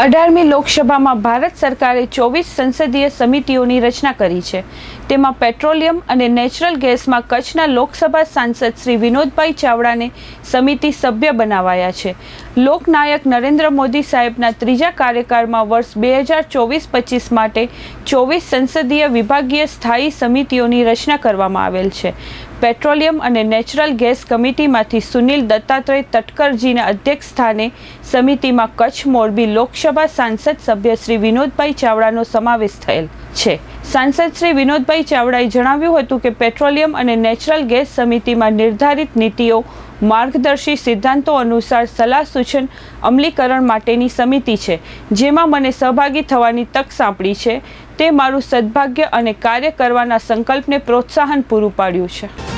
અઢારમી લોકસભામાં ભારત સરકારે ચોવીસ સંસદીય સમિતિઓની રચના કરી છે. તેમાં પેટ્રોલિયમ અને નેચરલ ગેસમાં કચ્છના લોકસભા સાંસદ શ્રી વિનોદભાઈ ચાવડાને સમિતિ સભ્ય બનાવાયા છે. લોકનાયક નરેન્દ્ર મોદી સાહેબના ત્રીજા કાર્યકાળમાં વર્ષ બે હજાર ચોવીસ પચીસ માટે ચોવીસ સંસદીય વિભાગીય સ્થાયી સમિતિઓની રચના કરવામાં આવેલ છે. પેટ્રોલિયમ અને નેચરલ ગેસ કમિટીમાંથી સુનિલ દત્તાત્રેય તટકરજીના અધ્યક્ષ સ્થાને સમિતિમાં કચ્છ મોરબી લોકસભા સાંસદ સભ્ય શ્રી વિનોદભાઈ ચાવડાનો સમાવેશ થયેલ છે. સાંસદ શ્રી વિનોદભાઈ ચાવડાએ જણાવ્યું હતું કે પેટ્રોલિયમ અને નેચરલ ગેસ સમિતિમાં નિર્ધારિત નીતિઓ, માર્ગદર્શી સિદ્ધાંતો અનુસાર સલાહ સૂચન અમલીકરણ માટેની સમિતિ છે. જેમાં મને સહભાગી થવાની તક સાંપડી છે. તે મારું સદભાગ્ય અને કાર્ય કરવાના સંકલ્પને પ્રોત્સાહન પૂરું પાડ્યું છે.